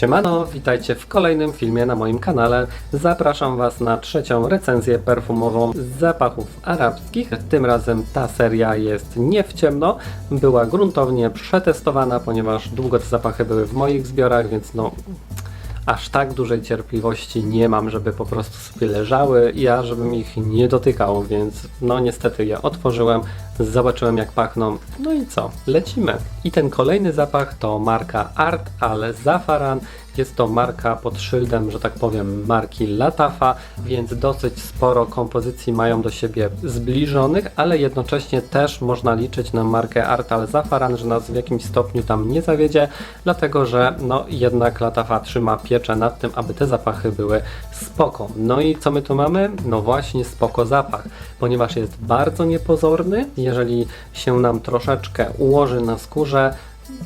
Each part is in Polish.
Siemano, witajcie w kolejnym filmie na moim kanale. Zapraszam Was na trzecią recenzję perfumową z zapachów arabskich. Tym razem ta seria jest nie w ciemno, była gruntownie przetestowana, ponieważ długo te zapachy były w moich zbiorach, więc no aż tak dużej cierpliwości nie mam, żeby po prostu sobie leżały ja żebym ich nie dotykał, więc no niestety je otworzyłem, zobaczyłem jak pachną, no i co, lecimy. I ten kolejny zapach to marka Art Ale Zafaran. Jest to marka pod szyldem, że tak powiem, marki Latafa, więc dosyć sporo kompozycji mają do siebie zbliżonych, ale jednocześnie też można liczyć na markę Art Ale Zafaran, że nas w jakimś stopniu tam nie zawiedzie, dlatego że no jednak Latafa trzyma pieczę nad tym, aby te zapachy były spoko. No i co my tu mamy? No właśnie spoko zapach, ponieważ jest bardzo niepozorny, jeżeli się nam troszeczkę ułoży na skórze,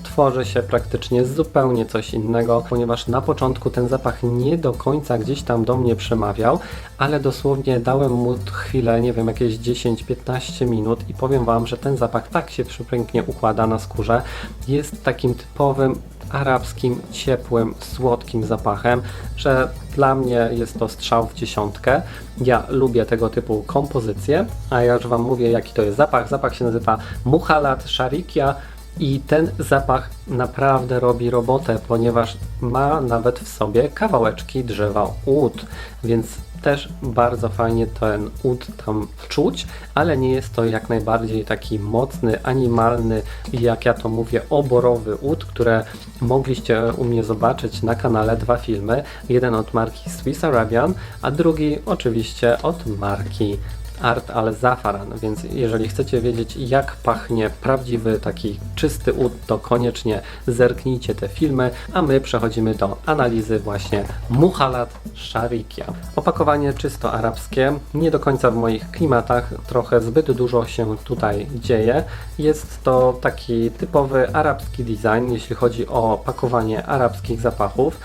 tworzy się praktycznie zupełnie coś innego, ponieważ na początku ten zapach nie do końca gdzieś tam do mnie przemawiał, ale dosłownie dałem mu chwilę, nie wiem, jakieś 10-15 minut i powiem Wam, że ten zapach tak się przepięknie układa na skórze. Jest takim typowym arabskim, ciepłym, słodkim zapachem, że dla mnie jest to strzał w dziesiątkę. Ja lubię tego typu kompozycje, a ja już Wam mówię, jaki to jest zapach. Zapach się nazywa Muhalat Sharikia i ten zapach naprawdę robi robotę, ponieważ ma nawet w sobie kawałeczki drzewa ud, więc też bardzo fajnie ten ud tam czuć, ale nie jest to jak najbardziej taki mocny, animalny, jak ja to mówię, oborowy ud, które mogliście u mnie zobaczyć na kanale dwa filmy. Jeden od marki Swiss Arabian, a drugi oczywiście od marki Art ale Zafaran, więc jeżeli chcecie wiedzieć jak pachnie prawdziwy taki czysty ud, to koniecznie zerknijcie te filmy, a my przechodzimy do analizy właśnie Muhalat Sharikia. Opakowanie czysto arabskie, nie do końca w moich klimatach, trochę zbyt dużo się tutaj dzieje. Jest to taki typowy arabski design, jeśli chodzi o pakowanie arabskich zapachów.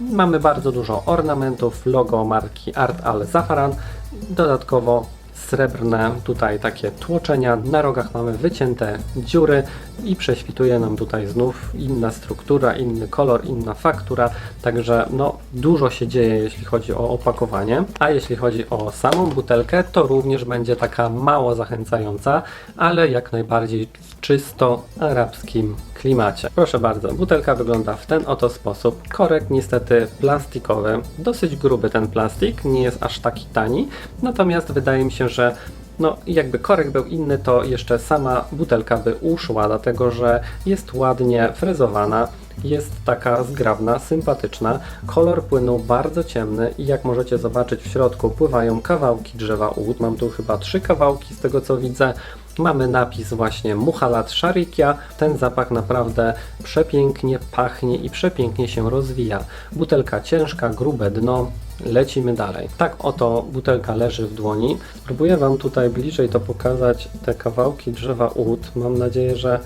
Mamy bardzo dużo ornamentów, logo marki Art al Zafaran, Dodatkowo srebrne. Tutaj takie tłoczenia, na rogach mamy wycięte dziury i prześwituje nam tutaj znów inna struktura, inny kolor, inna faktura, także no dużo się dzieje jeśli chodzi o opakowanie, a jeśli chodzi o samą butelkę to również będzie taka mało zachęcająca, ale jak najbardziej w czysto arabskim klimacie. Proszę bardzo, butelka wygląda w ten oto sposób. Korek niestety plastikowy, dosyć gruby ten plastik, nie jest aż taki tani, natomiast wydaje mi się, że no jakby korek był inny, to jeszcze sama butelka by uszła, dlatego że jest ładnie frezowana, jest taka zgrabna, sympatyczna. Kolor płynu bardzo ciemny i jak możecie zobaczyć w środku pływają kawałki drzewa ud. Mam tu chyba trzy kawałki z tego co widzę. Mamy napis właśnie Muhalat Sharikia. Ten zapach naprawdę przepięknie pachnie i przepięknie się rozwija. Butelka ciężka, grube dno. Lecimy dalej. Tak oto butelka leży w dłoni. Spróbuję Wam tutaj bliżej to pokazać, te kawałki drzewa ud. Mam nadzieję, że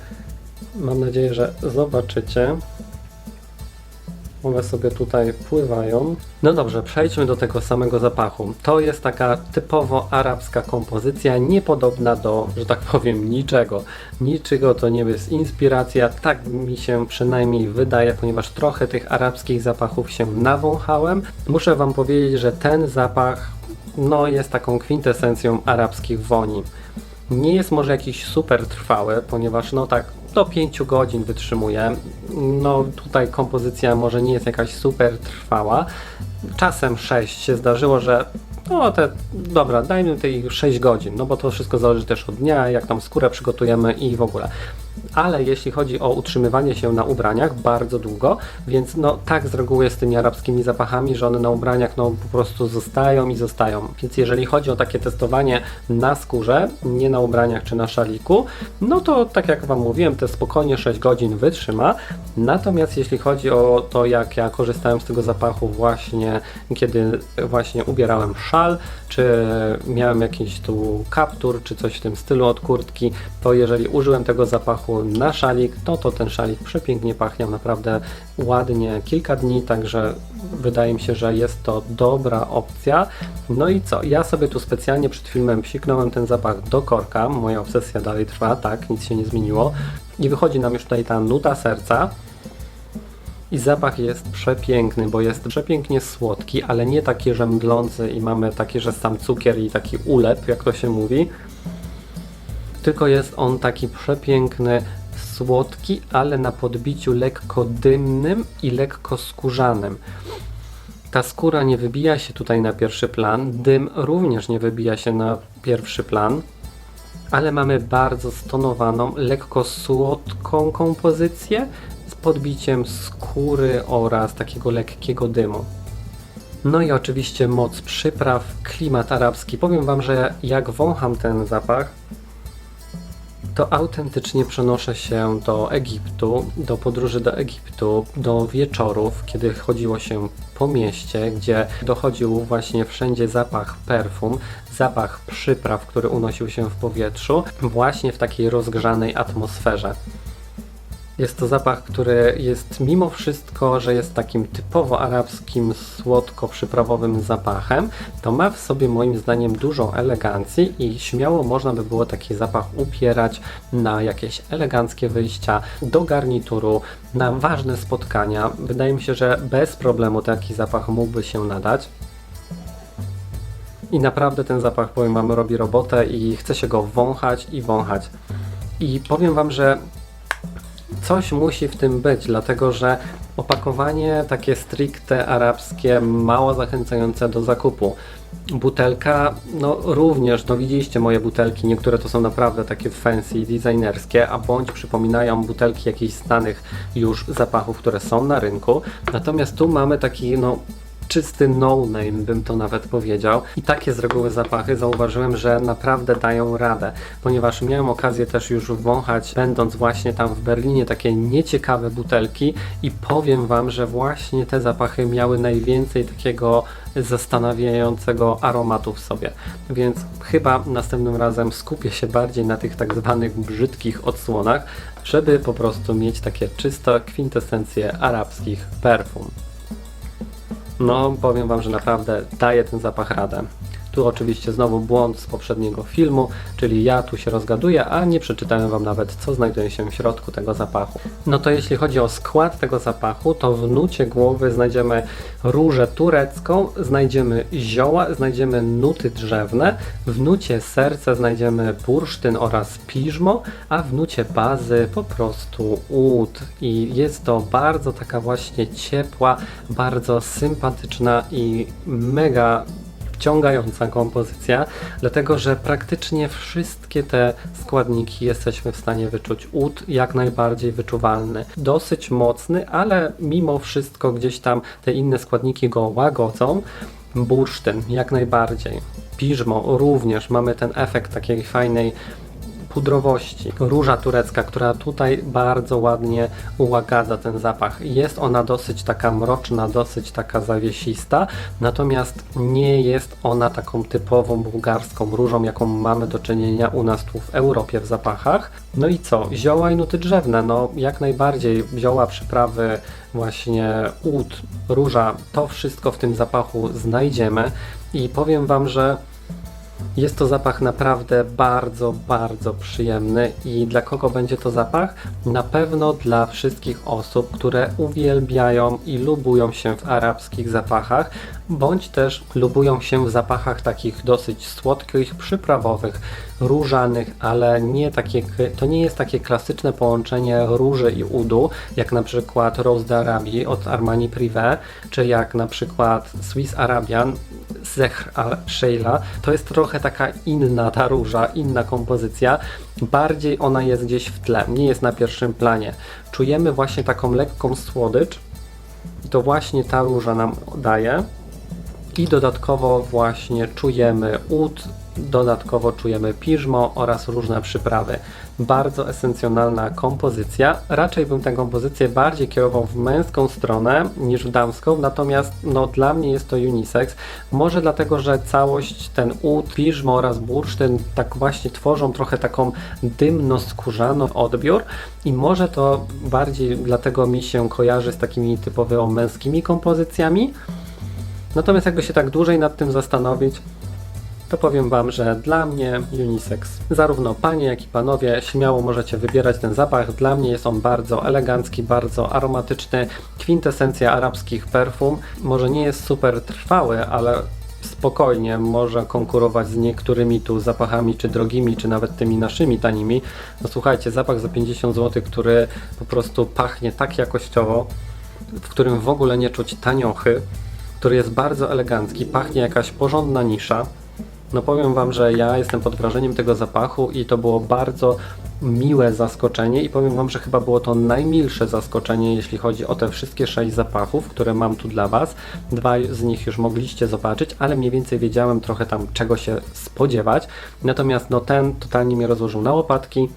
mam nadzieję, że zobaczycie. One sobie tutaj pływają. No dobrze, przejdźmy do tego samego zapachu. To jest taka typowo arabska kompozycja, niepodobna do, że tak powiem, niczego. Niczego to nie jest inspiracja, tak mi się przynajmniej wydaje, ponieważ trochę tych arabskich zapachów się nawąchałem. Muszę Wam powiedzieć, że ten zapach no, jest taką kwintesencją arabskich woni. Nie jest może jakiś super trwały, ponieważ no tak do 5 godzin wytrzymuje. No tutaj kompozycja może nie jest jakaś super trwała. Czasem 6 się zdarzyło, że no te, dobra, dajmy tej 6 godzin, no bo to wszystko zależy też od dnia, jak tam skórę przygotujemy i w ogóle. Ale jeśli chodzi o utrzymywanie się na ubraniach, bardzo długo, więc no tak z reguły jest z tymi arabskimi zapachami, że one na ubraniach no po prostu zostają i zostają. Więc jeżeli chodzi o takie testowanie na skórze, nie na ubraniach czy na szaliku, no to tak jak Wam mówiłem, te spokojnie 6 godzin wytrzyma. Natomiast jeśli chodzi o to, jak ja korzystałem z tego zapachu właśnie, kiedy właśnie ubierałem szal, czy miałem jakiś tu kaptur, czy coś w tym stylu od kurtki, to jeżeli użyłem tego zapachu na szalik, no to ten szalik przepięknie pachniał naprawdę ładnie kilka dni, także wydaje mi się, że jest to dobra opcja. No i co? Ja sobie tu specjalnie przed filmem psiknąłem ten zapach do korka, moja obsesja dalej trwa, tak, nic się nie zmieniło. I wychodzi nam już tutaj ta nuta serca. I zapach jest przepiękny, bo jest przepięknie słodki, ale nie taki, że mdlący i mamy taki, że sam cukier i taki ulep, jak to się mówi. Tylko jest on taki przepiękny, słodki, ale na podbiciu lekko dymnym i lekko skórzanym. Ta skóra nie wybija się tutaj na pierwszy plan, dym również nie wybija się na pierwszy plan, ale mamy bardzo stonowaną, lekko słodką kompozycję z podbiciem skóry oraz takiego lekkiego dymu. No i oczywiście moc przypraw, klimat arabski. Powiem Wam, że jak wącham ten zapach, to autentycznie przenoszę się do Egiptu, do podróży do Egiptu, do wieczorów, kiedy chodziło się po mieście, gdzie dochodził właśnie wszędzie zapach perfum, zapach przypraw, który unosił się w powietrzu, właśnie w takiej rozgrzanej atmosferze. Jest to zapach, który jest mimo wszystko, że jest takim typowo arabskim, słodko-przyprawowym zapachem, to ma w sobie moim zdaniem dużo elegancji i śmiało można by było taki zapach upierać na jakieś eleganckie wyjścia do garnituru, na ważne spotkania. Wydaje mi się, że bez problemu taki zapach mógłby się nadać. I naprawdę ten zapach, powiem Wam, robi robotę i chce się go wąchać i wąchać. I powiem Wam, że coś musi w tym być, dlatego że opakowanie takie stricte arabskie, mało zachęcające do zakupu. Butelka, no również, no widzieliście moje butelki, niektóre to są naprawdę takie fancy, designerskie, a bądź przypominają butelki jakichś znanych już zapachów, które są na rynku. Natomiast tu mamy taki, no czysty no-name, bym to nawet powiedział. I takie z reguły zapachy zauważyłem, że naprawdę dają radę, ponieważ miałem okazję też już wąchać, będąc właśnie tam w Berlinie, takie nieciekawe butelki i powiem Wam, że właśnie te zapachy miały najwięcej takiego zastanawiającego aromatu w sobie. Więc chyba następnym razem skupię się bardziej na tych tak zwanych brzydkich odsłonach, żeby po prostu mieć takie czyste kwintesencje arabskich perfum. No, powiem Wam, że naprawdę daje ten zapach radę. Tu oczywiście znowu błąd z poprzedniego filmu, czyli ja tu się rozgaduję, a nie przeczytałem Wam nawet, co znajduje się w środku tego zapachu. No to jeśli chodzi o skład tego zapachu, to w nucie głowy znajdziemy różę turecką, znajdziemy zioła, znajdziemy nuty drzewne, w nucie serce znajdziemy bursztyn oraz piżmo, a w nucie bazy po prostu ud. I jest to bardzo taka właśnie ciepła, bardzo sympatyczna i mega wciągająca kompozycja, dlatego że praktycznie wszystkie te składniki jesteśmy w stanie wyczuć. Ud jak najbardziej wyczuwalny, dosyć mocny, ale mimo wszystko gdzieś tam te inne składniki go łagodzą. Bursztyn jak najbardziej. Piżmo również mamy ten efekt takiej fajnej pudrowości. Róża turecka, która tutaj bardzo ładnie ułagadza ten zapach. Jest ona dosyć taka mroczna, dosyć taka zawiesista, natomiast nie jest ona taką typową bułgarską różą, jaką mamy do czynienia u nas tu w Europie w zapachach. No i co? Zioła i nuty drzewne, no jak najbardziej zioła, przyprawy, właśnie ud, róża, to wszystko w tym zapachu znajdziemy i powiem Wam, że jest to zapach naprawdę bardzo, bardzo przyjemny i dla kogo będzie to zapach? Na pewno dla wszystkich osób, które uwielbiają i lubują się w arabskich zapachach, bądź też lubują się w zapachach takich dosyć słodkich, przyprawowych, różanych, ale nie takie, to nie jest takie klasyczne połączenie róży i udu, jak na przykład Rose d'Arabii od Armani Privé, czy jak na przykład Swiss Arabian Zehr al-Sheila. To jest trochę taka inna ta róża, inna kompozycja. Bardziej ona jest gdzieś w tle, nie jest na pierwszym planie. Czujemy właśnie taką lekką słodycz i to właśnie ta róża nam daje. I dodatkowo właśnie czujemy ud, dodatkowo czujemy piżmo oraz różne przyprawy. Bardzo esencjonalna kompozycja. Raczej bym tę kompozycję bardziej kierował w męską stronę niż w damską, natomiast no, dla mnie jest to unisex. Może dlatego, że całość, ten ud, piżmo oraz bursztyn tak właśnie tworzą trochę taką dymno-skórzaną odbiór i może to bardziej dlatego mi się kojarzy z takimi typowo męskimi kompozycjami. Natomiast jakby się tak dłużej nad tym zastanowić, to powiem Wam, że dla mnie unisex. Zarówno panie, jak i panowie śmiało możecie wybierać ten zapach. Dla mnie jest on bardzo elegancki, bardzo aromatyczny. Kwintesencja arabskich perfum. Może nie jest super trwały, ale spokojnie może konkurować z niektórymi tu zapachami, czy drogimi, czy nawet tymi naszymi tanimi. No słuchajcie, zapach za 50 zł, który po prostu pachnie tak jakościowo, w którym w ogóle nie czuć taniochy, który jest bardzo elegancki, pachnie jakaś porządna nisza. No powiem Wam, że ja jestem pod wrażeniem tego zapachu i to było bardzo miłe zaskoczenie i powiem Wam, że chyba było to najmilsze zaskoczenie, jeśli chodzi o te wszystkie sześć zapachów, które mam tu dla Was. Dwa z nich już mogliście zobaczyć, ale mniej więcej wiedziałem trochę tam czego się spodziewać. Natomiast no ten totalnie mnie rozłożył na łopatki.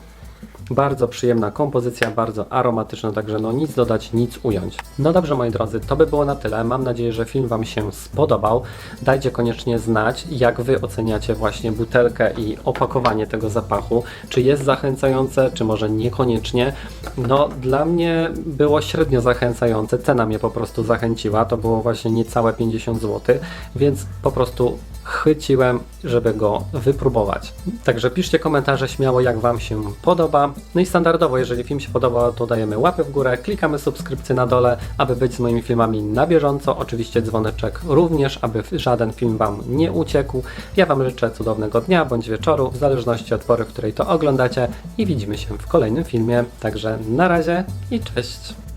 Bardzo przyjemna kompozycja, bardzo aromatyczna, także no nic dodać, nic ująć. No dobrze moi drodzy, to by było na tyle. Mam nadzieję, że film Wam się spodobał. Dajcie koniecznie znać, jak Wy oceniacie właśnie butelkę i opakowanie tego zapachu. Czy jest zachęcające, czy może niekoniecznie. No dla mnie było średnio zachęcające, cena mnie po prostu zachęciła, to było właśnie niecałe 50 zł, więc po prostu chwyciłem, żeby go wypróbować. Także piszcie komentarze śmiało, jak Wam się podoba. No i standardowo, jeżeli film się podoba, to dajemy łapę w górę, klikamy subskrypcję na dole, aby być z moimi filmami na bieżąco. Oczywiście dzwoneczek również, aby żaden film Wam nie uciekł. Ja Wam życzę cudownego dnia bądź wieczoru, w zależności od pory, w której to oglądacie i widzimy się w kolejnym filmie. Także na razie i cześć!